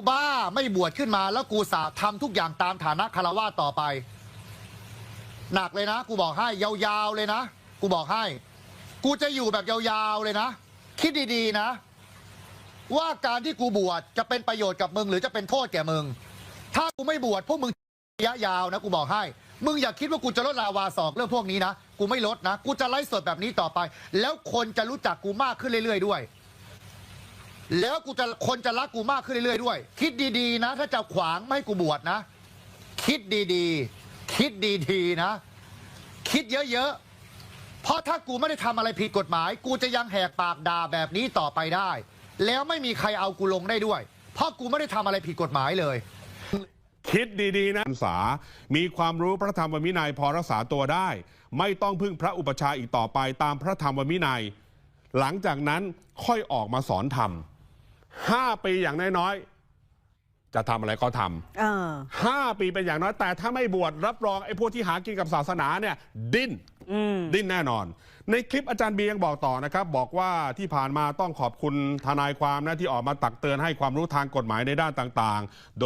กูบ้าไม่บวชขึ้นมาแล้วกูสาทำทุกอย่างตามฐานะคารวะต่อไป หนักเลยนะ กูบอกให้ยาวๆเลยนะ กูบอกให้ กูจะอยู่แบบยาวๆเลยนะ คิดดีๆนะ ว่าการที่กูบวชจะเป็นประโยชน์กับมึง หรือจะเป็นโทษแก่มึง ถ้ากูไม่บวชพวกมึงระยะยาวนะกูบอกให้ มึงอย่าคิดว่ากูจะลดลาวาสอกเรื่องพวกนี้นะ กูไม่ลดนะ กูจะไลฟ์สดแบบนี้ต่อไป แล้วคนจะรู้จักกูมากขึ้นเรื่อยๆด้วย แล้วกูจะคนจะรักกูมากขึ้นเรื่อยๆด้วย คิดดีๆนะ ถ้าจะขวางไม่ให้กูบวชนะ คิดดีๆ คิดดีๆนะ คิดเยอะๆ เพราะถ้ากูไม่ได้ทำอะไรผิดกฎหมาย กูจะยังแหกปากด่าแบบนี้ต่อไปได้ แล้วไม่มีใครเอากูลงได้ด้วย เพราะกูไม่ได้ทำอะไรผิดกฎหมายเลย คิดดีๆนะศึกษา มีความรู้พระธรรมวินัยพอรักษาตัวได้ ไม่ต้องพึ่งพระอุปชฌาย์อีกต่อไปตามพระธรรมวินัย หลังจากนั้นค่อยออกมาสอนธรรม ห้าปีอย่างน้อยๆจะทำอะไรก็ทำเออห้าปีเป็นอย่างน้อยแต่ถ้าไม่บวชรับรองไอ้พวกที่หากินกับศาสนาเนี่ย ดิ้นดิ้นแน่นอน ในคลิปอาจารย์เบียยังบอกต่อนะครับ บอกว่าที่ผ่านมาต้องขอบคุณทนายความนะที่ออกมาตักเตือนให้ความรู้ทางกฎหมายในด้านต่างๆ